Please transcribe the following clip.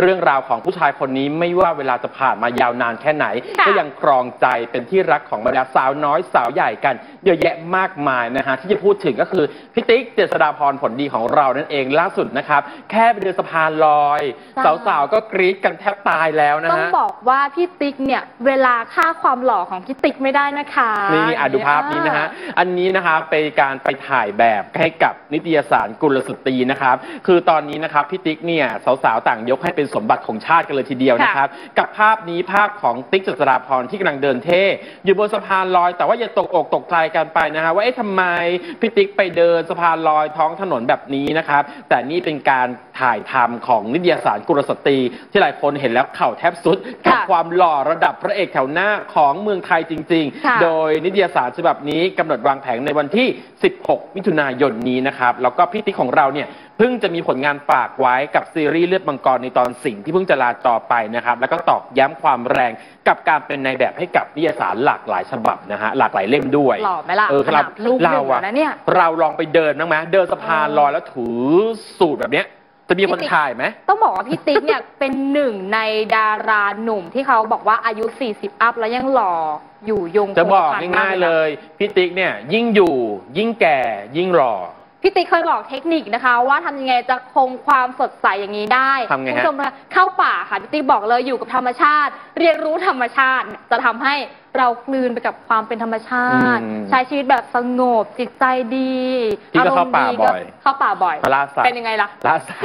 เรื่องราวของผู้ชายคนนี้ไม่ว่าเวลาจะผ่านมายาวนานแค่ไหนค่ะก็ยังครองใจเป็นที่รักของบรรดาสาวน้อยสาวใหญ่กัน เยอะแยะมากมายนะฮะที่จะพูดถึงก็คือพี่ติ๊กเจษฎาพรผลดีของเรานั่นเองล่าสุดนะครับ แค่ไปเดินสะพานลอย จ้า สาวๆก็กรี๊ดกันแทบตายแล้วนะต้องฮะบอกว่าพี่ติ๊กเนี่ย เวลาค่าความหล่อของพี่ติ๊กไม่ได้นะคะนี่นี่อะดูภาพนี้นะฮะอันนี้นะคะเป็นการไปถ่ายแบบให้กับนิตยสารกุลสตรีนะครับ คือตอนนี้นะครับพี่ติ๊กเนี่ยสาวๆต่างยกให้เป็นสมบัติของชาติกันเลยทีเดียวนะครับ กับภาพนี้ภาพของติ๊กเจษฎาพรที่กำลังเดินเท่อยู่บนสะพานลอย แต่ว่าอย่าตกอกตกใจกันไปนะฮะว่าเอ๊ะทำไมพี่ติ๊กไปเดินสะพานลอยท้องถนนแบบนี้นะครับ แต่นี่เป็นการถ่ายทำของนิตยสารกุลสตรี ที่หลายคนเห็นแล้วเข่าแทบสุดกับค่ะ ความหล่อระดับพระเอกแถวหน้าของเมืองไทยจริง ค่ะๆ โดยนิตยสารฉบับนี้กำหนดวางแผงในวันที่ 16 มิถุนายนนี้นะครับ แล้วก็พี่ติ๊กของเราเนี่ย เพิ่งจะมีผลงานฝากไว้กับซีรีส์เลือดมังกรในตอนสิ่งที่เพิ่งจะลาจอไปนะครับ แล้วก็ตอกย้ำความแรงกับการเป็นในายแบบให้กับนิตยสารหลากหลายฉบับนะฮะหลากหลายเล่มด้วย หล่อไหมล่ะเออขนาดเรารูปหเรานึ่งอะนะเนี่ย เราลองไปเดินบ้างไหมเดินสะพานลอยแล้วถือสูตรแบบเนี้ย จะมีคนพี่ติ๊กถ่ายไหม ต้องบอกว่าพี่ติ๊กเนี่ย เป็นหนึ่งในดาราหนุ่มที่เขาบอกว่าอายุ 40 อัพแล้วยังหล่ออยู่ยงจะบอกคงกระพันง่ายๆมเลยพี่ติ๊กเนี่ยยิ่งอยู่ยิ่งแก่ยิ่งหล่อ พี่ติ๊กเคยบอกเทคนิคนะคะ ว่าทำยังไงจะคงความสดใสอย่างนี้ได้ทำไงฮะ คุณผู้ชมคะเข้าป่าค่ะพี่ติ๊กบอกเลยอยู่กับธรรมชาติ เรียนรู้ธรรมชาติ จะทำให้เรากลืนไปกับความเป็นธรรมชาติ อืมใช้ชีวิตแบบสงบจิตใจดีพี่ก็เข้าป่าอรมณ์ดีบ่อย เข้าป่าบ่อย ล่าสัตว์เป็นยังไงล่ะ ล่าสัตว์